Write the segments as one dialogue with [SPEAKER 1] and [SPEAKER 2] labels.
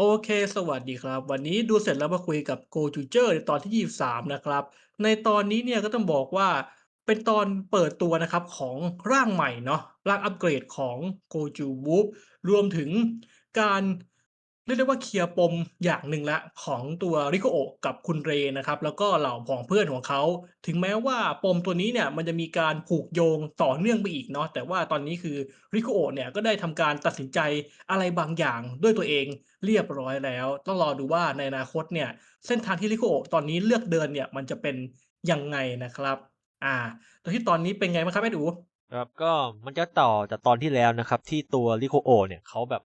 [SPEAKER 1] โอเค สวัสดีครับ วันนี้ดูเสร็จแล้วมาคุยกับโกจูเจอร์ในตอนที่ 23 นะครับ ในตอนนี้เนี่ยก็ต้องบอกว่าเป็นตอนเปิดตัวนะครับของร่างใหม่เนาะร่างอัปเกรดของโกจูบูฟรวมถึงการ เรียกได้ว่าเคลียร์ปมอย่างหนึ่งล้วของตัว Rikuo กับคุณเรนะครับ แล้วก็เหล่าผองเพื่อนของเขา ถึงแม้ว่าปมตัวนี้เนี่ยมันจะมีการผูกโยงต่อเนื่องไปอีกเนาะแต่ว่าตอนนี้คือ Rikuo เนี่ยก็ได้ทำการตัดสินใจอะไรบางอย่างด้วยตัวเองเรียบร้อยแล้ว ต้องรอดูว่าในอนาคตเนี่ยเส้นทางที่ Rikuo ตอนนี้เลือกเดินเนี่ยมันจะเป็นยังไงนะครับ อ่าโดยที่ตอนนี้เป็นไงบ้างครับ Ed อู๋?
[SPEAKER 2] ครับก็มันจะต่อจากตอนที่แล้วนะครับ ที่ตัว Rikuo เนี่ยเขาแบบ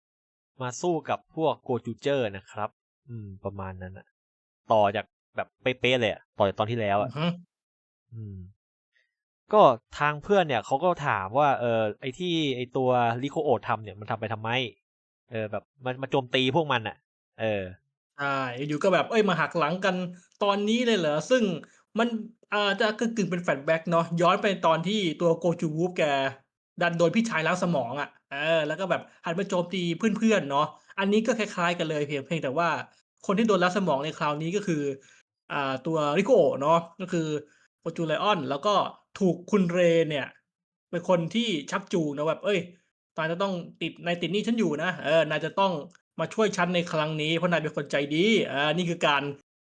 [SPEAKER 2] มาสู้กับพวก Gojuger นะครับ อืม ประมาณนั้นน่ะต่อจากแบบเป๊ะๆเลยอะต่อจากตอนที่แล้ว
[SPEAKER 1] อื
[SPEAKER 2] อะ
[SPEAKER 1] อฮึ
[SPEAKER 2] อืม ก็ทางเพื่อนเนี่ยเขาก็ถามว่า เอ่อไอ้ที่ไอ้ตัว Rikuo ทำเนี่ยมันทำไปทำไม?เออ แบบมันมาโจมตีพวกมันน่ะเออ
[SPEAKER 1] ใช่อยู่ๆก็แบบเฮ้ยมาหักหลังกันตอนนี้เลยเหรอ?ซึ่งมันอ่าจะกึ่งๆเป็น flashback เนาะย้อนไปตอนที่ตัว Goju Woof แก ดันโดนพี่ชายล้างสมองอะ เออ แล้วก็แบบหันมาโจมตีเพื่อนๆเนาะ อันนี้ก็คล้ายๆกันเลยเพียงเพียงแต่ว่าคนที่โดนล้างสมองในคราวนี้ก็คือ อ่าตัว Rikuo เนาะก็คือ Goju Lion แล้วก็ถูกคุณเรเนี่ยเป็นคนที่ชักจูงนะแบบเฮ้ยนายจะต้องติดนายติดนี้ฉันอยู่นะเออนายจะต้องมาช่วยฉันในครั้งนี้เพราะนายเป็นคนใจดีอ่านี่คือการ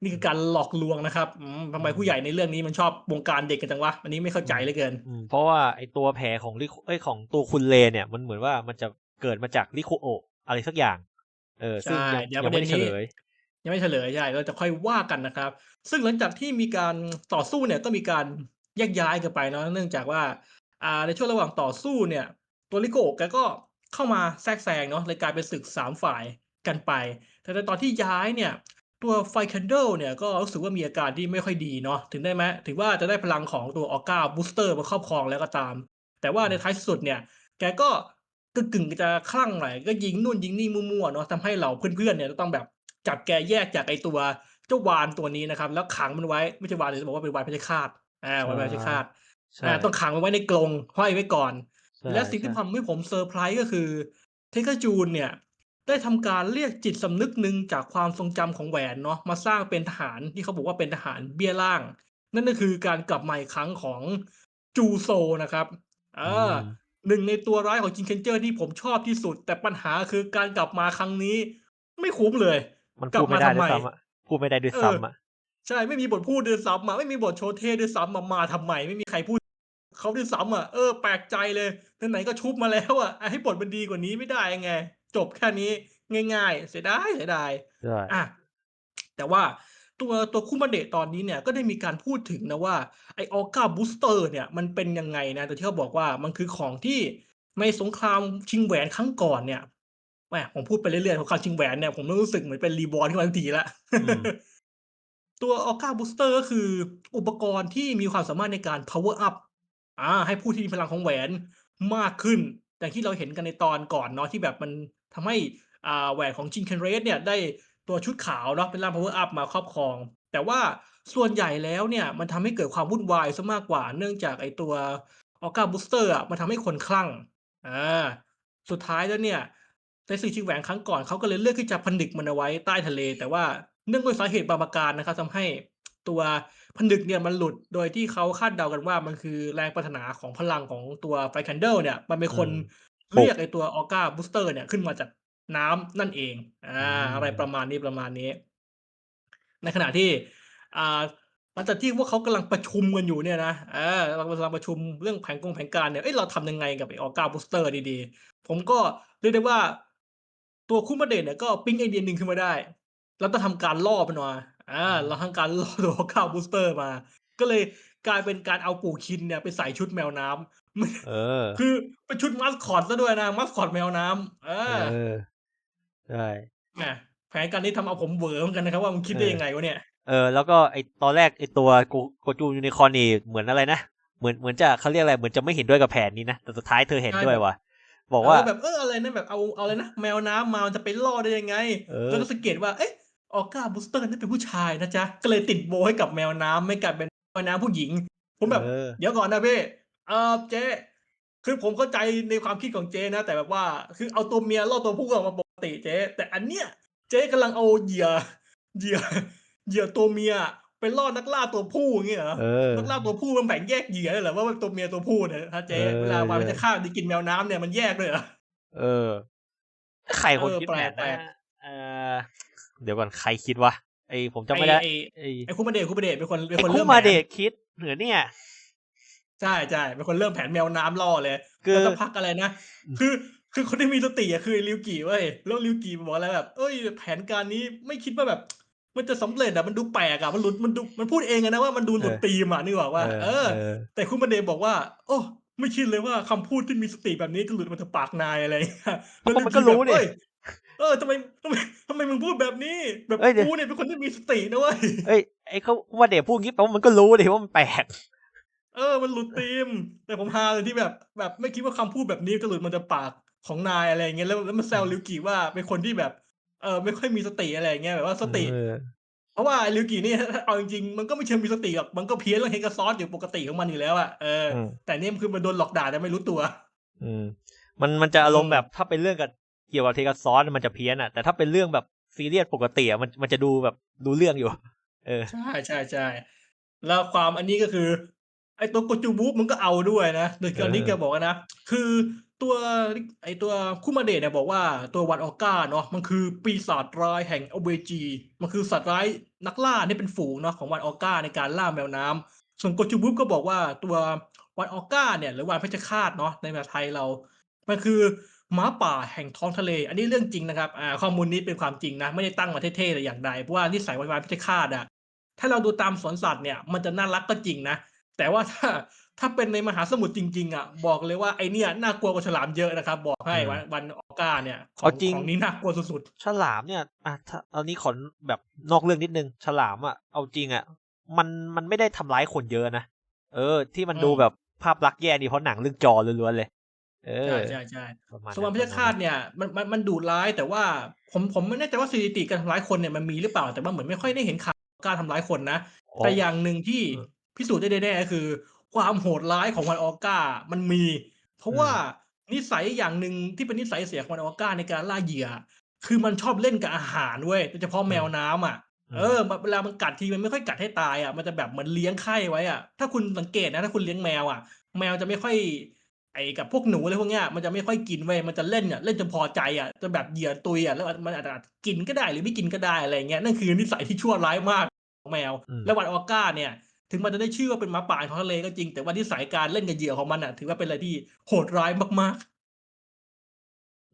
[SPEAKER 1] นี่คือการหลอกลวงนะครับอืมทำ
[SPEAKER 2] อื
[SPEAKER 1] ไมผู้ใหญ่
[SPEAKER 2] ม
[SPEAKER 1] ในเรื่องนี้มันชอบบงการเด็กกันจังวะอันนี้ไม่เข้า
[SPEAKER 2] อืม
[SPEAKER 1] ใจเหลือเกิน
[SPEAKER 2] อืมเพราะว่าไอ้ตัวแผลของ Riku เอ๊ยของตัวคุณเรเนี่ยมันเหมือนว่ามันจะเกิดมาจาก Rikuo อะไรสักอย่าง เออ
[SPEAKER 1] ใช
[SPEAKER 2] ซึ่่งยัง
[SPEAKER 1] เดี๋ยวปร
[SPEAKER 2] ยังะไเม
[SPEAKER 1] ด่็
[SPEAKER 2] ไนด้เนฉี้ลย
[SPEAKER 1] ยังไม่เฉลยใช่เราจะค่อยว่ากันนะครับ ซึ่งหลังจากที่มีการต่อสู้เนี่ยก็มีการแยกย้ายกันไปเนาะเนื่องจากว่า อ่าในช่วงระหว่างต่อสู้เนี่ย ตัว Rikuo แกก็เข้ามาแทรกแซงเนาะเลยกลายเป็นศึก3ฝ่ายกันไป แต่ในตอนที่ย้ายเนี่ย ตัว Fire Candle เนี่ยก็รู้สึกว่ามีอาการที่ไม่ค่อยดีเนาะถึงได้แม้ถึงว่าจะได้พลังของตัว Orca Booster มาครอบครองแล้วก็ตาม แต่ว่า
[SPEAKER 2] อืม
[SPEAKER 1] ในท้ายสุดเนี่ย แกก็กึ่งๆจะคลั่งหน่อยก็ยิงนู่นยิงนี่มั่วๆเนาะทำให้เหล่าเพื่อนๆเนี่ยจะต้องแบบจับแกแยกจากไอ้ตัวเจ้าวาฬตัวนี้นะครับ แล้วขังมันไว้ไม่ใช่วาฬสิจะบอกว่าเป็นวาฬเพชฌฆาตอา
[SPEAKER 2] อ
[SPEAKER 1] วาฬาเพชฌฆาต
[SPEAKER 2] ใช
[SPEAKER 1] อาต้อ่งขังมันไว้ในกรงห้อยไว้ก่อน
[SPEAKER 2] ใและ
[SPEAKER 1] สิ่ง
[SPEAKER 2] ช
[SPEAKER 1] ที่่ท
[SPEAKER 2] ๆำ
[SPEAKER 1] ให้ผมเซอร์ไพรส์ก็คือ Tenkai-Jun เนี่ย ได้ทำการเรียกจิตสำนึกหนึ่งจากความทรงจำของแหวนเนาะมาสร้างเป็นทหารที่เขาบอกว่าเป็นทหารเบี้ยล่าง นั่นก็คือการกลับมาอีกครั้งของ Juzo นะครับเอ
[SPEAKER 2] อื
[SPEAKER 1] อ
[SPEAKER 2] ม
[SPEAKER 1] หนึ่งในตัวร้ายของ Shinkenger ที่ผมชอบที่สุด แต่ปัญหาคือการกลับมาครั้งนี้ ไม่คุ้มเลยกล
[SPEAKER 2] มันพัู
[SPEAKER 1] บม
[SPEAKER 2] ดไม่าได้
[SPEAKER 1] ทำไม?
[SPEAKER 2] ด้วยซ้ำอะพูดไม่ได้ด้วย
[SPEAKER 1] เออ
[SPEAKER 2] ซ้ำอะ
[SPEAKER 1] ใช่ไม่มีบทพูดด้วยซ้ำอะไม่มีบทโชว์เท่ด้วยซ้ำอะมาทำไม?ไม่มีใครพูดเขาด้วยซ้ำอะเออแปลกใจเลยไหนๆก็ชุบมาแล้วอะอะให้บทมันดีกว่านี้ไม่ได้ไง? จบแค่นี้ง่าย ๆ เสียดายเสียดาย
[SPEAKER 2] ใช
[SPEAKER 1] อ่าแต่ว่าตัวตัว Kumade ตอนนี้เนี่ยก็ได้มีการพูดถึงนะว่าไอ้ Orca Booster เนี่ยมันเป็นยังไงนะโดยที่เขาบอกว่ามันคือของที่ในสงครามชิงแหวนครั้งก่อนเนี่ยแหมผมพูดไปเรื่อยๆสงครามชิงแหวนเนี่ยผมเริ่มรู้สึกเหมือนเป็น Reborn ขึ้นมาทุกทีแล้ว
[SPEAKER 2] อืม
[SPEAKER 1] ตัว Orca Booster ก็คืออุปกรณ์ที่มีความสามารถในการ power up อาให้ผู้ที่มีพลังของแหวนมากขึ้นอย่างที่เราเห็นกันในตอนก่อนเนาะที่แบบมัน ทำให้แหวนของ Shinkenrez เนี่ยได้ตัวชุดขาวเนาะเป็นร่าง power up มาครอบครอง แต่ว่าส่วนใหญ่แล้วเนี่ยมันทำให้เกิดความวุ่นวายเสียมากกว่า เนื่องจากไอตัว Orca Booster อะมันทำให้คนคลั่งอ่าสุดท้ายแล้วเนี่ยในศึกชิงแหวนครั้งก่อนเขาก็เลยเลือกที่จะผนึกมันเอาไว้ใต้ทะเล แต่ว่าเนื่องด้วยสาเหตุบางประการนะครับทำให้ตัวผนึกเนี่ยมันหลุดโดยที่เขาคาดเดากันว่ามันคือแรงปรารถนาของพลังของตัว Fire Candle เนี่ย มันเป็นคน เปร
[SPEAKER 2] ลุี
[SPEAKER 1] ย
[SPEAKER 2] ก
[SPEAKER 1] กไอ้ตัว Orca Booster เนี่ยขึ้นมาจากน้ำนั่นเองอ
[SPEAKER 2] อืา
[SPEAKER 1] อะไรป
[SPEAKER 2] ม
[SPEAKER 1] ระมาณนี้ๆในขณะที่ อ่าหลังจากที่พวกเขากำลังประชุมกันอยู่เนี่ยนะอากำลังกำลังประชุมเรื่องแผนกงแผนการเนี่ย เอ๊ะเราทำยังไงกับไอ้ Orca Booster ดีๆ ผมก็เรียกได้ว่า ตัว Kumade เนี่ยก็ปิ๊งไอเดียหนึ่งขึ้นมาได้ เราต้องทำการล่อมันมาอา
[SPEAKER 2] อื
[SPEAKER 1] เราท
[SPEAKER 2] มำ
[SPEAKER 1] การล่อตัว Orca Booster มา ก็เลยกลายเป็นการเอาปู่คินเนี่ยไปใส่ชุดแมวน้ำ ไม่
[SPEAKER 2] เออ
[SPEAKER 1] คือเป็นชุด Mascot เสียด้วยนะ Mascot แมวน้ำเอ
[SPEAKER 2] เออ
[SPEAKER 1] อ
[SPEAKER 2] ใช่
[SPEAKER 1] แหมแผนการนี้ทำเอาผมเหวอเหมือนกันนะครับ ว่ามันคิดได้
[SPEAKER 2] เออ
[SPEAKER 1] ยังไงวะเนี่ย?
[SPEAKER 2] เออ แล้วก็ไอ้ตอนแรกไอ้ตัว Go Goju Unicorn นี่เหมือนอะไรนะ เหมือนเหมือนจะเขาเรียกอะไร เหมือนจะไม่เห็นด้วยกับแผนนี้นะ แต่สุดท้ายเธอเห็
[SPEAKER 1] ใช
[SPEAKER 2] น่ด้วย
[SPEAKER 1] แบบ
[SPEAKER 2] ว่ะ บอ
[SPEAKER 1] เก
[SPEAKER 2] ว่า
[SPEAKER 1] ออแบบเอออะไรนะแบบเอาเอาอะไรนะแมวน้ำมามันจะไปล่อได้ยังไง?
[SPEAKER 2] เอ
[SPEAKER 1] แล้วก
[SPEAKER 2] อ็
[SPEAKER 1] สังเกตว่าเอ๊ะ Orca Booster นั่นเป็นผู้ชายนะจ๊ะก็เลยติดโบว์ให้กับแมวน้ำไม่กลายเป็นแมวน้ำผู้หญิง ผมแบบ
[SPEAKER 2] เออ
[SPEAKER 1] เดี๋ยวก่อนนะพี่ เอ่อเจ๊ คือผมเข้าใจในความคิดของเจ๊นะ แต่แบบว่า คือเอาตัวเมียล่อตัวผู้ออกมาปกติเจ๊ แต่อันเนี้ย เจ๊จ๊กำลังเอาเหยื่อ เหยื่อ เหยื่อตัวเมียไปล่อนักล่าตัวผู้อย่างเงี้ยเหรอ
[SPEAKER 2] เออ
[SPEAKER 1] นักล่าตัวผู้มันแบ่งแยกเหยื่อเลยเหรอว่ามันตัวเมียตัวผู้เนี่ยฮะเจ๊
[SPEAKER 2] เออ
[SPEAKER 1] เวลาวาน
[SPEAKER 2] เออ
[SPEAKER 1] มันจะฆ่ามันจะกินแมวน้ำเนี่ยมันแยกเลยเหรอ
[SPEAKER 2] เออ ใครคน
[SPEAKER 1] เออ
[SPEAKER 2] คิด
[SPEAKER 1] แปล
[SPEAKER 2] แผ
[SPEAKER 1] ก
[SPEAKER 2] น
[SPEAKER 1] แปล
[SPEAKER 2] นะ
[SPEAKER 1] ก
[SPEAKER 2] เออเดี๋ยวก่อนใครคิดวะไอผมจำไม่ได้
[SPEAKER 1] ไอ้
[SPEAKER 2] ไอ้
[SPEAKER 1] ไอ้คุมาเดชคุมาเดชเป็นคนเป็น
[SPEAKER 2] ไอ้
[SPEAKER 1] คน
[SPEAKER 2] คุ
[SPEAKER 1] เริ่ม
[SPEAKER 2] มา
[SPEAKER 1] แผน
[SPEAKER 2] เดชคิดเหนือเนี่ย
[SPEAKER 1] ใช่ใช่เป็นคนเริ่มแผนแมวน้ำล่อเลย
[SPEAKER 2] คือ
[SPEAKER 1] แล้วสักพักอะไรนะ
[SPEAKER 2] อืม
[SPEAKER 1] คือคือคนที่มีสติอะคือไอ้ริวกิเว้ยแล้วริวกิบอกอะไรแบบ เอ้ย แผนการนี้ไม่คิดว่าแบบ มันจะสำเร็จอะมันดูแปลกอะมันหลุดมันดูมันพูดเองอะนะว่ามันดูหลุดธีมอะนึกออกว่าเออ
[SPEAKER 2] เออ
[SPEAKER 1] แต่คุณมาเดชบอกว่า โอ้ไม่คิดเลยว่าคำพูดที่มีสติแบบนี้จะหลุดมาจากปากนายอะไรอย่างเงี้ย
[SPEAKER 2] เพราะมันก็รู้นี่
[SPEAKER 1] เอ้ยเออทำไมทำไมทำไมมึงพูดแบบนี้ แบบ
[SPEAKER 2] เอ้ยเดี๋ยว
[SPEAKER 1] กูเนี่ยเป็นคนที่มีสตินะเว้ย
[SPEAKER 2] เอ้ยไอ้เขาว่าเดชพูดงี้แปลว่ามันก็รู้ดิว่ามันแปลก
[SPEAKER 1] เออ มันหลุดธีม แต่ผมฮาเลยที่แบบ แบบไม่คิดว่าคำพูดแบบนี้จะหลุดมาจากปากของนายอะไรอย่างเงี้ยแล้วแล้วมันแซวริวกิว่าเป็นคนที่แบบ เออไม่ค่อยมีสติอะไรอย่างเงี้ยแบบว่าสติ
[SPEAKER 2] เออ
[SPEAKER 1] เพราะว่าริวกินี่เอาจริงๆมันก็ไม่เชิงมีสติหรอกมันก็เพี้ยนเรื่องเฮกาซอสอยู่ปกติของมันอยู่แล้วอะเออ
[SPEAKER 2] อืม
[SPEAKER 1] แต่เนี่ยมันคือมันโดนหลอกด่าแต่ไม่รู้ตัว
[SPEAKER 2] อืมมันมันจะอารม
[SPEAKER 1] อื
[SPEAKER 2] ณ์
[SPEAKER 1] ม
[SPEAKER 2] แบบถ้าเป็นเรื่องกับเกี่ยวกับเทกาซอนมันจะเพี้ยนอะแต่ถ้าเป็นเรื่องแบบซีเรียสปกติอะมันมันจะดูแบบดูเรื่องอยู่ เออ
[SPEAKER 1] ใช่ใช่ใช่แล้วความอันนี้ก็คือ ไอ้ตัวโกจูบูมันก็เอาด้วยนะโดยการที่
[SPEAKER 2] เออ
[SPEAKER 1] แกบอกว่านะ คือตัวไอ้ตัวคุมาเดะเนี่ยบอกว่าตัววันออก้าเนาะมันคือปีศาจร้ายแห่งอเวจี มันคือสัตว์ร้ายนักล่าที่เป็นฝูงเนาะของวันออก้าในการล่าแมวน้ำส่วนโกจูบูก็บอกว่าตัววันออก้าเนี่ย หรือวันเพชฌฆาตเนาะในภาษาไทยเรา มันคือหมาป่าแห่งท้องทะเล อันนี้เรื่องจริงนะครับอ่าข้อมูลนี้เป็นความจริงนะ ไม่ได้ตั้งมาเท่ๆแต่อย่างใดเพราะว่านิสัยวันวานพิฆาตอะถ้าเราดูตามสวนสัตว์เนี่ยมันจะน่ารักก็จริงนะ แต่ว่าถ้าถ้าเป็นในมหาสมุทรจริง ๆอะบอกเลยว่าไอเนี่ยน่ากลัวกว่าฉลามเยอะนะครับ บอกให้
[SPEAKER 2] อืม
[SPEAKER 1] วันวันออก้าเนี่ยขอ
[SPEAKER 2] เอา
[SPEAKER 1] ง
[SPEAKER 2] จริง
[SPEAKER 1] ของนี้น่ากลัวสุด
[SPEAKER 2] ฉลามเนี่ยอะถ้าเอานี้ขอแบบนอกเรื่องนิดนึงฉลามอะเอาจริงอะ มันมันไม่ได้ทำร้ายคนเยอะนะเออ ที่มัน
[SPEAKER 1] อืม
[SPEAKER 2] ดูแบบภาพลักษณ์แย่นี่เพราะหนังเรื่องจอล้วนๆเลยเอ
[SPEAKER 1] ๆ
[SPEAKER 2] อ
[SPEAKER 1] ใช่ใช่ใช่
[SPEAKER 2] ประมาณ
[SPEAKER 1] สวรรค์
[SPEAKER 2] นั้น
[SPEAKER 1] เพชฌฆาตเนี่ยมันมันมันดุร้ายแต่ว่าผมผมไม่แน่ใจว่าสถิติการทำร้ายคนเนี่ยมันมีหรือเปล่าแต่ว่าเหมือนไม่ค่อยได้เห็นข่าวการทำร้ายคนนะ
[SPEAKER 2] อ๋อ
[SPEAKER 1] แต่อย่างหนึ่งที่
[SPEAKER 2] เออ
[SPEAKER 1] พิสูจน์ได้แน่ๆก็คือ ความโหดร้ายของวันออก้ามันมี เพราะว่านิสัยอย่างหนึ่งที่เป็นนิสัยเสียของวันออก้าในการล่าเหยื่อ คือมันชอบเล่นกับอาหารเว้ยโดยเฉพาะแมวน้ำอะ
[SPEAKER 2] อืม
[SPEAKER 1] เออเวลามันกัดทีมันไม่ค่อยกัดให้ตายอะมันจะแบบเหมือนเลี้ยงไข่ไว้อะถ้าคุณสังเกตนะถ้าคุณเลี้ยงแมวอะ แมวจะไม่ค่อย ไอ้กับพวกหนูอะไรพวกเนี้ยมันจะไม่ค่อยกินเว้ยมันจะเล่นอะเล่นจนพอใจอะจะแบบเหยื่อตุยอะแล้วมันอาจจะกินก็ได้หรือไม่กินก็ได้อะไรเงี้ยนั่นคือนิสัยที่ชั่วร้ายมากของแมว
[SPEAKER 2] อืม
[SPEAKER 1] และวันออก้าเนี่ย ถึงมันจะได้ชื่อว่าเป็นหมาป่าของทะเลก็จริง แต่ว่านิสัยการเล่นกับเหยื่อของมันอะ ถือว่าเป็นอะไรที่โหดร้ายมาก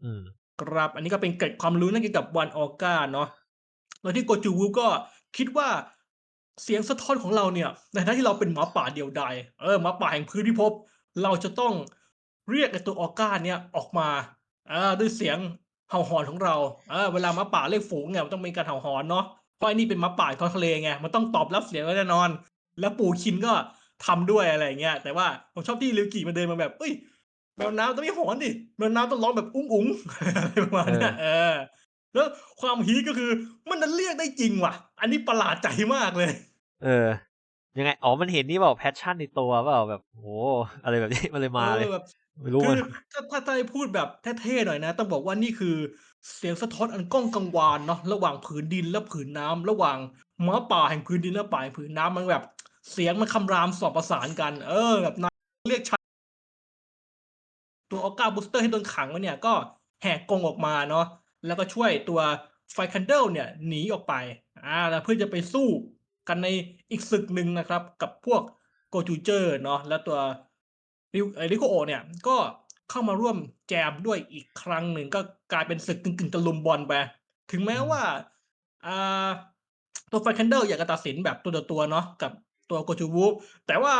[SPEAKER 2] อืม
[SPEAKER 1] ๆครับ อันนี้ก็เป็นเกร็ดความรู้นั่นเกี่ยวกับวันออก้าเนาะโดยที่โกจูวูก็คิดว่าเสียงสะท้อนของเราเนี่ย ในฐานะที่เราเป็นหมาป่าเดียวดายเออหมาป่าแห่งพื้นพิภพเราจะต้องเรียกไอ้ตัวออก้าเนี่ยออกมาอ่าด้วยเสียงเห่าหอนของเราเออเวลาหมาป่าเรียกฝูงเนี่ยมันต้องมีการเห่าหอนเนาะเพราะไอ้นี่เป็นหมาป่าท้องทะเลไงมันต้องตอบรับเสียงแน่นอน แล้วปู่คินก็ทำด้วยอะไรอย่างเงี้ย แต่ว่าผมชอบที่ริวกิมันเดินมาแบบเอ้ยแมวน้ำต้องไม่หอนดิแมวน้ำต้องร้องแบบอุ้งอุ้งอะไรประมาณเนี้ยเออ แล้วความฮีคก็คือ มันนั้นเรียกได้จริงว่ะ อันนี้ประหลาดใจมากเลย
[SPEAKER 2] เออ ยังไง อ๋อ มันเห็นนี่เปล่าแพชชั่นในตัวเปล่าแบบโหอะไรแบบนี้มันเลยมาเลย
[SPEAKER 1] ออแบบ
[SPEAKER 2] ไม่รู้
[SPEAKER 1] คื
[SPEAKER 2] มั
[SPEAKER 1] อนถ้าถ้าถ้าให้พูดแบบเท่ๆหน่อยนะ ต้องบอกว่านี่คือเสียงสะท้อนอันก้องกังวานเนาะระหว่างผืนดินและผืนน้ำระหว่างหมาป่าแห่งผืนดินและป่าแห่งผืนน้ำมันแบบ เสียงมันคำรามสอบประสานกัน เออ แบบนายเรียกชัดตัวออก้าบูสเตอร์ให้โดนขังไว้เนี่ย ก็แหกกรงออกมาเนาะแล้วก็ช่วยตัวไฟคันเดิลเนี่ยหนีออกไปอ่าแล้วเพื่อจะไปสู้กันในอีกศึกหนึ่งนะครับ กับพวกโกจูเจอร์เนาะแล้วตัวริโกโอเนี่ยก็เข้ามาร่วมแจมด้วยอีกครั้งหนึ่งก็กลายเป็นศึกกึ่งๆตะลุมบอลไป ถึงแม้ว่าอ่าตัวไฟคันเดอร์อยากจะตัดสินแบบตัวต่อตัวเนาะกับ ตัวโกจูวูแต่ว่า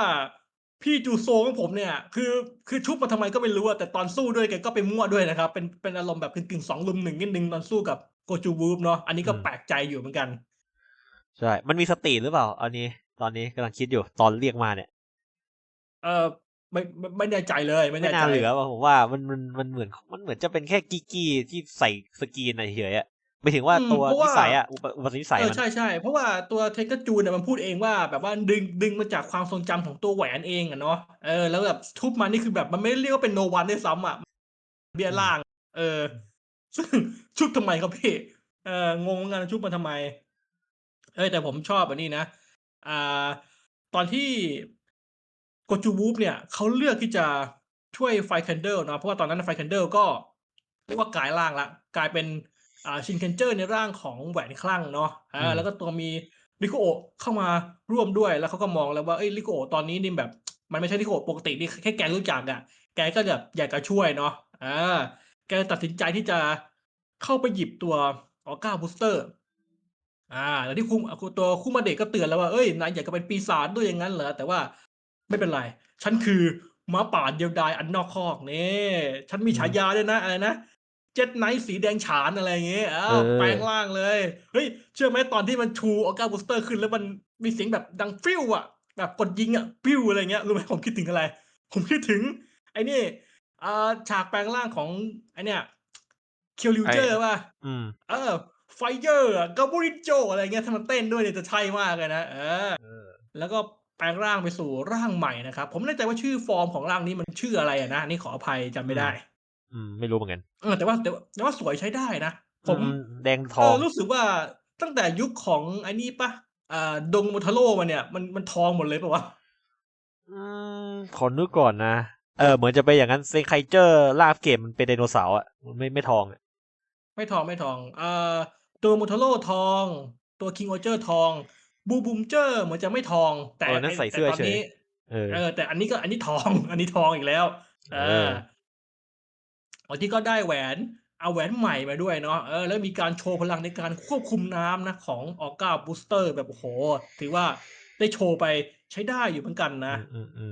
[SPEAKER 1] พี่จูโซของผมเนี่ย คือคือชุบมาทำไมก็ไม่รู้อะแต่ตอนสู้ด้วยแกก็ไปมั่วด้วยนะครับ เป็นเป็นอารมณ์แบบกึ่งๆสองลุมหนึ่งนิดนึงตอนสู้กับโกจูวูเนาะอันนี้ก็แปลกใจอยู่เหมือนกัน
[SPEAKER 2] ใช่ มันมีสติหรือเปล่า อันนี้ ตอนนี้กำลังคิดอยู่ตอนเรียกมาเนี่ย
[SPEAKER 1] เออไม่ไม่ไม่แน่ใจเลย ไม่
[SPEAKER 2] ไม่
[SPEAKER 1] แน่
[SPEAKER 2] น่า
[SPEAKER 1] ใจ
[SPEAKER 2] เหลือว่ะผมว่ามันมันมันเหมือนมันเหมือนจะเป็นแค่กิกกี้ที่ใส่สกรีนเฉยๆอะ ไม่ถึงว่า
[SPEAKER 1] อืม
[SPEAKER 2] ตัว
[SPEAKER 1] เพราะ
[SPEAKER 2] นิ
[SPEAKER 1] ว่า
[SPEAKER 2] สัยอะอุปอุปนิสัย
[SPEAKER 1] เออ
[SPEAKER 2] มัน
[SPEAKER 1] ใช่ใช่เพราะว่าตัวเทกจูนเนี่ยมันพูดเองว่า แบบว่าดึงดึงมาจากความทรงจำของตัวแหวนเองอะเนาะเออแล้วแบบทุบมันนี่คือแบบมันไม่ได้เรียกว่าเป็นโนวันด้วยซ้ำอะเบียร์ล่าง เออ ซึ่งชุบทำไมครับพี่เอองงเหมือนกันชุบมาทำไมเฮ้ยแต่ผมชอบอันนี้นะอ่า ตอนที่ Goju Wolf เนี่ยเขาเลือกที่จะช่วย Fire Candle เนาะเพราะว่าตอนนั้น Fire Candle ก็เรียกว่ากลายร่างแล้วกลายเป็น อ่า Shinkenger ในร่างของแหวนคลั่งเนาะอ
[SPEAKER 2] อืาม
[SPEAKER 1] แล้วก็ตัวมี Rikuo เข้ามาร่วมด้วยแล้วเขาก็มองแล้วว่าเฮ้ย Rikuo ตอนนี้นี่แบบ มันไม่ใช่ Rikuo ปกติที่แค่แกรู้จักอะแกก็แบบอยากจะช่วยเนาะอาแกตัดสินใจที่จะเข้าไปหยิบตัว Orca Booster อาแล้วที่คุอ่าคุตัว Kumabe ก็เตือนแล้วว่า"เฮ้ยนายอยากจะเป็นปีศาจด้วยอย่างงั้นเหรอ?แต่ว่าไม่เป็นไรฉันคือม้าป่าเดียวดายอันนอกคอกนี่ฉันมี
[SPEAKER 2] อื
[SPEAKER 1] ฉามยาด้วยนะอะไรนะ Jet Knight สีแดงฉาน"อะไรอย่างงี้อ้า
[SPEAKER 2] เว
[SPEAKER 1] แปลง
[SPEAKER 2] ออ
[SPEAKER 1] ร่างเลย เฮ้ย เชื่อไหมตอนที่มันชู Orca Booster ขึ้นแล้วมันมีเสียงแบบดังฟิวอะแบบกดยิงอะอะไรอย่างเงี้ย รู้ไหมผมคิดถึงอะไร?ผมคิดถึง ไอ้นี่อ่าฉากแปลงร่างของไอ้เนี่ย
[SPEAKER 2] ไอ้
[SPEAKER 1] Kyoryuger เปล่า?
[SPEAKER 2] อืม
[SPEAKER 1] เออ Fire อะ Gaburincho อะไรอย่างเงี้ยถ้ามันเต้นด้วยเนี่ยจะใช่มากเลยนะเออ
[SPEAKER 2] เออ
[SPEAKER 1] แล้วก็แปลงร่างไปสู่ร่างใหม่นะครับ ผมไม่แน่ใจว่าชื่อฟอร์มของร่างนี้มันชื่ออะไรอะนะอันนี้ขออภัยจำ
[SPEAKER 2] อื
[SPEAKER 1] ไม่ไมด้
[SPEAKER 2] อืม ไม่รู้เหมือนกัน
[SPEAKER 1] เออแต่ว่าแต่ว่าแต่ว่าสวยใช้ได้นะ
[SPEAKER 2] อ
[SPEAKER 1] ผืม
[SPEAKER 2] ม แดงท
[SPEAKER 1] เออ
[SPEAKER 2] อง
[SPEAKER 1] รู้สึกว่าตั้งแต่ยุคของไอ้นี่เปล่าอ่า Dongotaro มาเนี่ย มันมันทองหมดเลยเปล่าวะ?
[SPEAKER 2] อืมขอนึกก่อนนะ เออ เหมือนจะเป็นอย่างงั้น Zenkaiger ร่างอัปเกรดมันเป็นไดโนเสาร์อะมันไม่ไม่ทองอะ
[SPEAKER 1] ไม่ทองๆอ่า Doromotaro ทอง ตัว King-Ohger ทอง Burbunger เหมือนจะไม่ทอง แต
[SPEAKER 2] เ่ออนั
[SPEAKER 1] ไ่อ้
[SPEAKER 2] นใส่
[SPEAKER 1] แต
[SPEAKER 2] เ่สื้อเฉย
[SPEAKER 1] ตอนนี้
[SPEAKER 2] เออ
[SPEAKER 1] เออ แต่อันนี้ก็อันนี้ทอง อันนี้ทองอีกแล้ว
[SPEAKER 2] เเอ
[SPEAKER 1] อ
[SPEAKER 2] อ อ
[SPEAKER 1] อ๋อที่ก็ได้แหวนเอาแหวนใหม่มาด้วยเนาะเออแล้วมีการโชว์พลังในการควบคุมน้ำนะของ Orca Booster แบบโอ้โฮถือว่าได้โชว์ไปใช้ได้อยู่เหมือนกัน
[SPEAKER 2] อ
[SPEAKER 1] นะื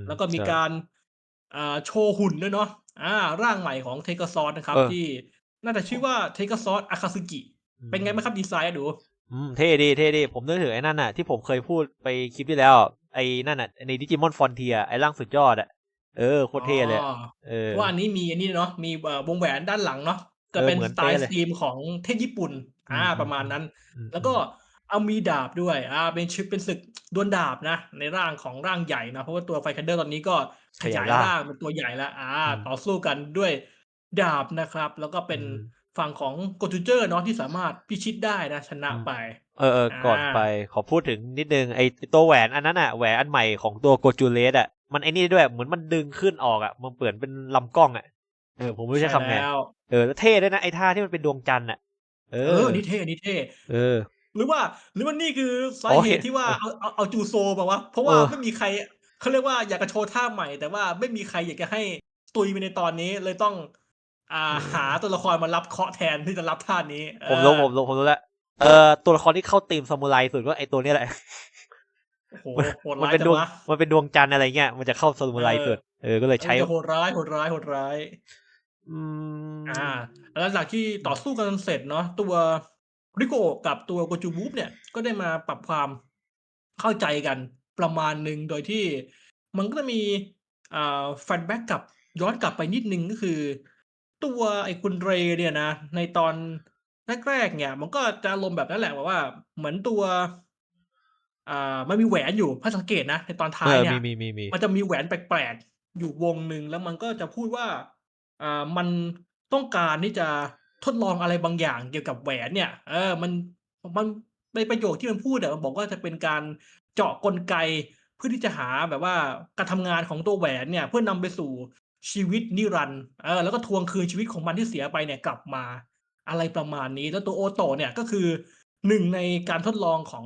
[SPEAKER 2] ม
[SPEAKER 1] แล้ว
[SPEAKER 2] ๆๆใช
[SPEAKER 1] ก็มีก่ารอ่าโชว์หุ่นด้วยเนาะอาร่างใหม่ของ Tegasort นะครั
[SPEAKER 2] เบออ
[SPEAKER 1] ที่น่าจะชื่อว่า Tegasort Akatsuki
[SPEAKER 2] อื
[SPEAKER 1] เป็นไงบ้างค
[SPEAKER 2] ม
[SPEAKER 1] รับดีไซน์อะหนู?
[SPEAKER 2] อืมเท่ดีเท่ดี ผมนึกถึงไอ้นั่นน่ะที่ผมเคยพูดไปคลิปที่แล้วอะไอ้นั่นน่ะใน Digimon Frontier ไอ้ร่างสุดยอดอะ เออ โค
[SPEAKER 1] อ๋อ
[SPEAKER 2] ตรเท่เลยอะเออ
[SPEAKER 1] เพราะว่าอันนี้มีอันนี้เนาะมีเอ่อวงแหวนด้านหลังเนาะจ
[SPEAKER 2] เอะอ
[SPEAKER 1] เป็น
[SPEAKER 2] เหมือนเป
[SPEAKER 1] สไตล๊ะ์
[SPEAKER 2] เลย
[SPEAKER 1] ธีมของเทพญี่ปุ่น
[SPEAKER 2] อื
[SPEAKER 1] อาประมาณ
[SPEAKER 2] ม
[SPEAKER 1] นั้น
[SPEAKER 2] ๆๆอื
[SPEAKER 1] แล้วก็
[SPEAKER 2] มๆ
[SPEAKER 1] อ้าวมีดาบด้วยอาเป็นชเป็นศึกดวลดาบนะ ในร่างของร่างใหญ่นะ เพราะว่าตัว Fire Candle ตอนนี้ก็
[SPEAKER 2] ขยายร
[SPEAKER 1] ขยายร่า่
[SPEAKER 2] งา
[SPEAKER 1] งเป็นตัวใหญ่แล้วอา
[SPEAKER 2] อืม
[SPEAKER 1] ต่อสู้กันด้วยดาบนะครับ แล้วก็เอปื็น
[SPEAKER 2] ม
[SPEAKER 1] ฝั่งของ Gojutsu เนาะที่สามารถพิชิตได้นะ ชนะ
[SPEAKER 2] อืม
[SPEAKER 1] ไป
[SPEAKER 2] เออ
[SPEAKER 1] อ
[SPEAKER 2] ๆก่อนไปาขอพูดถึงนิดหนึ่งไอ้ไอ้ตัวแหวนอันนั้นน่ะแหวนอันใหม่ของตัว Goju Red อะ มันไอ้นี่ด้วยเหมือนมันดึงขึ้นออกอะมันเหมือนเป็นลำกล้องอะเออผมไม่รู้
[SPEAKER 1] ใช
[SPEAKER 2] จะ่ใช้คำ
[SPEAKER 1] แล
[SPEAKER 2] ไง้
[SPEAKER 1] ว
[SPEAKER 2] เออแล้วเท่ด้วยนะไอ้ท่าที่มันเป็นดวงจันทร์น่ะเอ
[SPEAKER 1] เออ
[SPEAKER 2] อ
[SPEAKER 1] อันนี้เท่อันนี้เท่
[SPEAKER 2] เออ
[SPEAKER 1] หรือว่า หรือว่านี่คือส
[SPEAKER 2] อ๋าอ
[SPEAKER 1] เห
[SPEAKER 2] เห็น
[SPEAKER 1] ตุที่ว่า
[SPEAKER 2] เออ
[SPEAKER 1] เอาเอาเอา Juzo เปล่าวะ?เพราะ
[SPEAKER 2] เว่าออ
[SPEAKER 1] ไม่มีใครเขาเรียกว่าอยากจะโชว์ท่าใหม่ แต่ว่าไม่มีใครอยากจะให้ตุยไปในตอนนี้เลยต้อง อ่า
[SPEAKER 2] อื
[SPEAKER 1] หา
[SPEAKER 2] ม
[SPEAKER 1] ตัวละครมารับเคราะห์แทนที่จะรับท่านี้เอ
[SPEAKER 2] ผมรู้
[SPEAKER 1] อ
[SPEAKER 2] ผมรู้ผมรู้แล้วเอ่อตัวละครที่เข้าธีมซามูไรสุดก็ไอ้ตัวเนี้ยแหละ
[SPEAKER 1] โอ้โฮ
[SPEAKER 2] มัน
[SPEAKER 1] โหดร
[SPEAKER 2] มัน้า
[SPEAKER 1] ย
[SPEAKER 2] เป็นดวง
[SPEAKER 1] จังวะ
[SPEAKER 2] มันเป็นดวงจันทร์อะไรเงี้ยมันจะเข้าซา
[SPEAKER 1] เมอูอ
[SPEAKER 2] ไรสุดเออก็เลย
[SPEAKER 1] เอ
[SPEAKER 2] ใช
[SPEAKER 1] อ้จะโหดร้ายโหดร้ายโหดร้าย
[SPEAKER 2] อื
[SPEAKER 1] อา
[SPEAKER 2] ม
[SPEAKER 1] หลังจากที่
[SPEAKER 2] อืม
[SPEAKER 1] ต่อสู้กันเสร็จเนาะตัว Rikuo กับตัว Goju Wolf เนี่ยก็ได้มาปรับความเข้าใจกันประมาณหนึ่งโดยที่มันก็จะมีอ่า Flashback กลับย้อนกลับไปนิดหนึ่งก็คือ ตัวไอ้คุณ Rei เนี่ยนะ ในตอนแรกๆเนี่ย มันก็จะอารมณ์แบบนั้นแหละแบบว่า เหมือนตัว อ่ามันมีแหวนอยู่ถ้าสังเกตนะในตอนท
[SPEAKER 2] เอ้า
[SPEAKER 1] ย
[SPEAKER 2] อ
[SPEAKER 1] เนี่
[SPEAKER 2] ม
[SPEAKER 1] ยี
[SPEAKER 2] ๆๆๆ
[SPEAKER 1] มันจะมีแหวนแปลกๆอยู่วงหนึ่งแล้วมันก็จะพูดว่าอ่ามันต้องการที่จะทดลองอะไรบางอย่างเกี่ยวกับแหวนเนี่ย เออ มันมันในประโยคที่มันพูดอะมันบอกว่าจะเป็นการเจาะกลไกเพื่อที่จะหาแบบว่าการทำงานของตัวแหวนเนี่ย เพื่อนำไปสู่ชีวิตนิรันดร์เออแล้วก็ทวงคืนชีวิตของมันที่เสียไปเนี่ยกลับมา อะไรประมาณนี้แล้วตัว Oto เนี่ยก็คือหนึ่งในการทดลองของ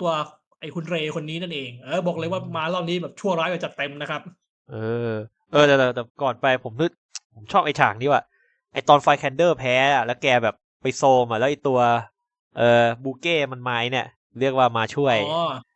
[SPEAKER 1] ตัว ไอ้คุณ Rei คนนี้นั่นเองเออบอก
[SPEAKER 2] อื
[SPEAKER 1] เลยว่า
[SPEAKER 2] ม
[SPEAKER 1] มารอบนี้แบบชั่วร้ายแบบจัดเต็มนะครับ
[SPEAKER 2] เออ เออแต่แต่แต่ก่อนไปผมนึกผมชอบไอ้ฉากนี้ว่ะไอ้ตอน Fire Candle แพ้อะแล้วแกแบบไปโทรมอะแล้วไอ้ตัว เอ่อ Buke มันมาไอ้เนี่ย เรียกว่ามาช่ว
[SPEAKER 1] อ๋
[SPEAKER 2] ย
[SPEAKER 1] อ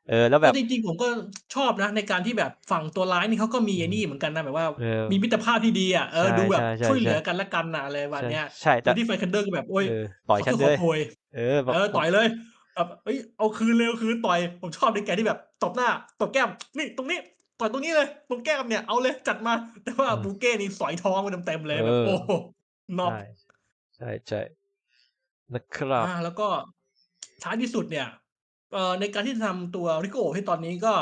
[SPEAKER 2] เออ แล้ว
[SPEAKER 1] ก
[SPEAKER 2] แบ็บ
[SPEAKER 1] จริงๆ ผมก็ชอบนะ ในการที่แบบฝั่งตัวร้ายนี่เขาก็มี
[SPEAKER 2] อืม
[SPEAKER 1] ไอ้นี่เหมือนกันนะแบบว่า
[SPEAKER 2] เออ
[SPEAKER 1] มีมิตรภาพที่ดีอะเอ
[SPEAKER 2] ใช
[SPEAKER 1] อดูแบบช่วยเหลื่อ
[SPEAKER 2] ๆๆๆ
[SPEAKER 1] กันและกันน่ะอะไรประมา
[SPEAKER 2] ใณ
[SPEAKER 1] เนี้ย
[SPEAKER 2] ช่ๆ
[SPEAKER 1] โด
[SPEAKER 2] แต่
[SPEAKER 1] ยที่ Fire Candle ก็แบบโอ๊ย
[SPEAKER 2] เออต่อยฉ
[SPEAKER 1] ขอโัท
[SPEAKER 2] นเลย
[SPEAKER 1] ษขอโพย
[SPEAKER 2] เออแบ
[SPEAKER 1] เออ
[SPEAKER 2] บผม
[SPEAKER 1] ต่อยเลย แบบเฮ้ยเอาคืนเลยเอาคืนต่อยผมชอบในแกที่แบบตบหน้าตบแก้มนี่ตรงนี้ต่อยตรงนี้เลยตรงแก้มเนี่ยเอาเลยจัดมา แต่ว่า
[SPEAKER 2] อืม
[SPEAKER 1] Buke นี่สอยท้องไปเต็มๆเล
[SPEAKER 2] เอ
[SPEAKER 1] ยแบบ
[SPEAKER 2] อ
[SPEAKER 1] โอ้โฮน
[SPEAKER 2] ใ็ช
[SPEAKER 1] อก่
[SPEAKER 2] ใช่ๆนะคร
[SPEAKER 1] อัา
[SPEAKER 2] บ
[SPEAKER 1] แล้วก็ท้ายที่สุดเนี่ยเอ่อในการที่จะทำตัว Rikuo ที่ตอนนี้ก็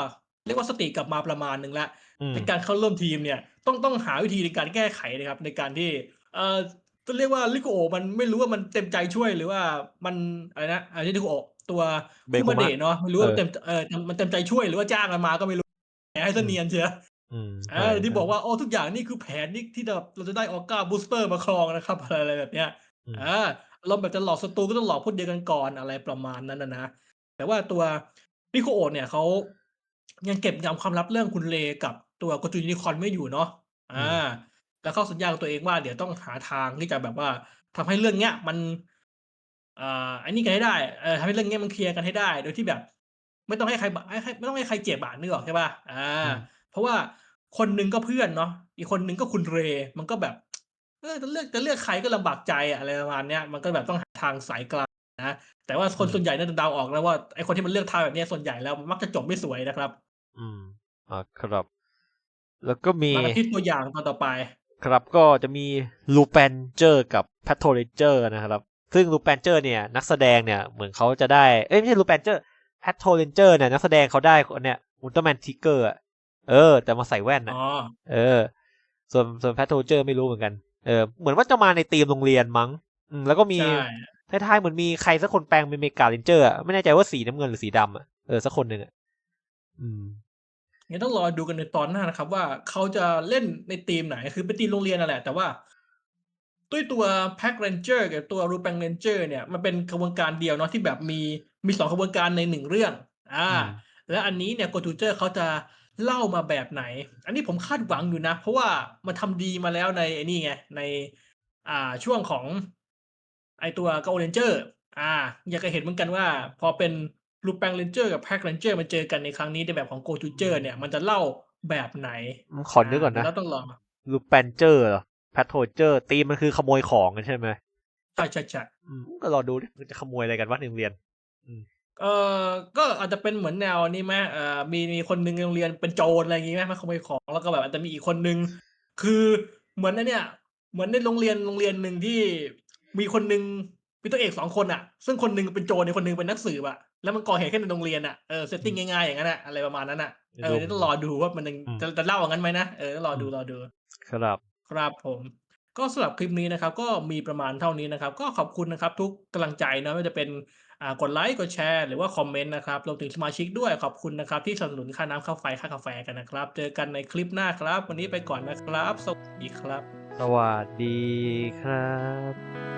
[SPEAKER 1] เรียกว่าสติกลับมาประมาณหนึ่งแล้ว
[SPEAKER 2] อืม
[SPEAKER 1] ในการเข้าร่วมทีมเนี่ย ต้องต้องหาวิธีในการแก้ไขนะครับ ในการที่เอ่อต้องเรียกว่าริคุโอะมันไม่รู้ว่ามันเต็มใจช่วยหรือว่ามันอะไรนะไอ้ริคุโอะ ตัว
[SPEAKER 2] เบ
[SPEAKER 1] คุ
[SPEAKER 2] คุ
[SPEAKER 1] มา
[SPEAKER 2] มะ
[SPEAKER 1] เดะเนาะไม่รู้
[SPEAKER 2] เอ
[SPEAKER 1] ว่า
[SPEAKER 2] อ
[SPEAKER 1] เต็มเออมันเต็มใจช่วยหรือว่าจ้างมันมาก็ไม่รู้แหมให้
[SPEAKER 2] อื
[SPEAKER 1] เส
[SPEAKER 2] ม
[SPEAKER 1] เนียนเชียว
[SPEAKER 2] อืม
[SPEAKER 1] เอ
[SPEAKER 2] ใช่
[SPEAKER 1] อที่
[SPEAKER 2] ใช่
[SPEAKER 1] บอกว่าโอ้ทุกอย่างนี่คือแผนที่ที่แบบเราจะได้ออก้าบูสเตอร์มาครองนะครับอะไรอะไรแบบเนี้ย
[SPEAKER 2] อืม
[SPEAKER 1] อาอารมณ์แบบจะหลอกศัตรูก็ต้องหลอกพวกเดียวกันก่อนอะไรประมาณนั้นน่ะนะแต่ว่าตัวริคุโอะเนี่ยเขายังเก็บงำความลับเรื่องคุณเลกับตัว Goju Unicorn ไว้อยู่เนาะ
[SPEAKER 2] อื
[SPEAKER 1] อามแล้วเขาสัญญากับตัวเองว่าเดี๋ยวต้องหาทางที่จะแบบว่าทำให้เรื่องเนี้ยมัน อ่าไอ้นี่กันให้ได้เออทำให้เรื่องเนี้ยมันเคลียร์กันให้ได้ โดยที่แบบ ไม่ต้องให้ใครบให้ให้ไม่ต้องให้ใครเจ็บอะนึกออกใช่เปล่าอา
[SPEAKER 2] อืม
[SPEAKER 1] เพราะว่าคนหนึ่งก็เพื่อนเนาะอีกคนหนึ่งก็คุณเรมันก็แบบเออจะเลือกจะเลือกใครก็ลำบากใจอะอะไรประมาณเนี้ยมันก็แบบต้องหาทางสายกลางนะแต่ว่าค
[SPEAKER 2] อื
[SPEAKER 1] นส่ว
[SPEAKER 2] ม
[SPEAKER 1] นใหญ่น่าจะเดาออกแล้วว่าไอ้คนที่มันเลือกทางแบบเนี้ยส่วนใหญ่แล้วมักจะจบไม่สวยนะครับ
[SPEAKER 2] อืมอ่าครับ แล้วก็มี
[SPEAKER 1] มากันที่ตัวอย่างตอนต่อไป
[SPEAKER 2] ครับก็จะมีลูแปนเจอร์กับแพทโทเรเจอร์นะครับ ซึ่งลูแปนเจอร์เนี่ยนักแสดงเนี่ยเหมือนเขาจะได้เอ้ยไม่ใช่ลูแปนเจอร์แพทโทเรเจอร์เนี่ยนักแสดงเขาได้คนเนี่ยอุลตร้าแมนทิกเกอร์อะเออ แต่มาใส่แว่น
[SPEAKER 1] อ๋
[SPEAKER 2] อะ
[SPEAKER 1] อ
[SPEAKER 2] เออ ส่วนส่วนแพทโทเรเจอร์ไม่รู้เหมือนกันเออเหมือนว่าจะมาในทีมโรงเรียนมั้ง อืมแล้วก็มี
[SPEAKER 1] ใช่
[SPEAKER 2] ท้ายๆเหมือนมีใครสักคนแปลงเป็นเมกาเลนเจอร์อะไม่แน่ใจว่าสีน้ำเงินหรือสีดำอะเออสักคนหนึ่งอะอืม
[SPEAKER 1] งั้นต้องรอดูกันในตอนหน้านะครับ ว่าเขาจะเล่นในทีมไหนคือเป็นทีมโรงเรียนนั่นแหละ แต่ว่า ด้วยตัว Pack Ranger กับตัว Rupang Ranger เนี่ยมันเป็นขบวนการเดียวเนาะที่แบบมีมีสองขบวนการในหนึ่งเรื่อง อ่า
[SPEAKER 2] อืม
[SPEAKER 1] และอันนี้เนี่ย Gojuger เขาจะเล่ามาแบบไหน อันนี้ผมคาดหวังอยู่นะ เพราะว่ามันทำดีมาแล้วในไอ้นี่ไง ใน อ่าช่วงของ ไอตัว g o Ranger อ่า อยากจะเห็นเหมือนกันว่า พอเป็น Rupang Ranger กับ Pack Ranger มาเจอกันในครั้งนี้ในแบบของ Gojuger เนี่ยมันจะเล่าแบบไหน
[SPEAKER 2] อืมขอนึกก่อน
[SPEAKER 1] เดี๋ย
[SPEAKER 2] นะ
[SPEAKER 1] วเราต้องรอ
[SPEAKER 2] ลูแปนเจอร์ แพทโทเจอร์ตีมมันคือขโมยของกันใช่ไหม
[SPEAKER 1] ใช่ใช่ใช่
[SPEAKER 2] อืมก็รอดูดิมันจะขโมยอะไรกันวะในโรงเรียน
[SPEAKER 1] เออก็อาจจะเป็นเหมือนแนวนี้ไหมเอ่อมีมีคนหนึ่งในโรงเรียนเป็นโจรอะไรอย่างงี้ไหมมาขโมยของแล้วก็แบบอาจจะมีอีกคนหนึ่งคือเหมือนไอ้เนี่ย เหมือนในโรงเรียนโรงเรียนหนึ่งที่มีคนหนึ่งมีตัวเอกสองคนอะ ซึ่งคนหนึ่งเป็นโจรอีกคนหนึ่งเป็นนักสืบอะแล้วมันก่อเหตุแค่ในโรงเรียนอะเออเซตติ้งง่ายๆอย่างนั้นอะอะไรประมาณนั้นอะเออเดี๋ยวต้องรอดูว่ามันยัง
[SPEAKER 2] อืม
[SPEAKER 1] จะจะเล่าอย่างนั้นไหมนะเออต้องรอดูรอดู
[SPEAKER 2] ครับ
[SPEAKER 1] ครับผม ก็สำหรับคลิปนี้นะครับ ก็มีประมาณเท่านี้นะครับ ก็ขอบคุณนะครับ ทุกกำลังใจนะไม่ว่าจะเป็นอ่ากดไลค์กดแชร์หรือว่าคอมเมนต์นะครับรวมถึงสมาชิกด้วยขอบคุณนะครับ ที่สนับสนุนค่าน้ำค่าไฟค่ากาแฟกันนะครับ เจอกันในคลิปหน้าครับ วันนี้ไปก่อนนะครับ สวัสดีครับ
[SPEAKER 2] สวัสดีครับ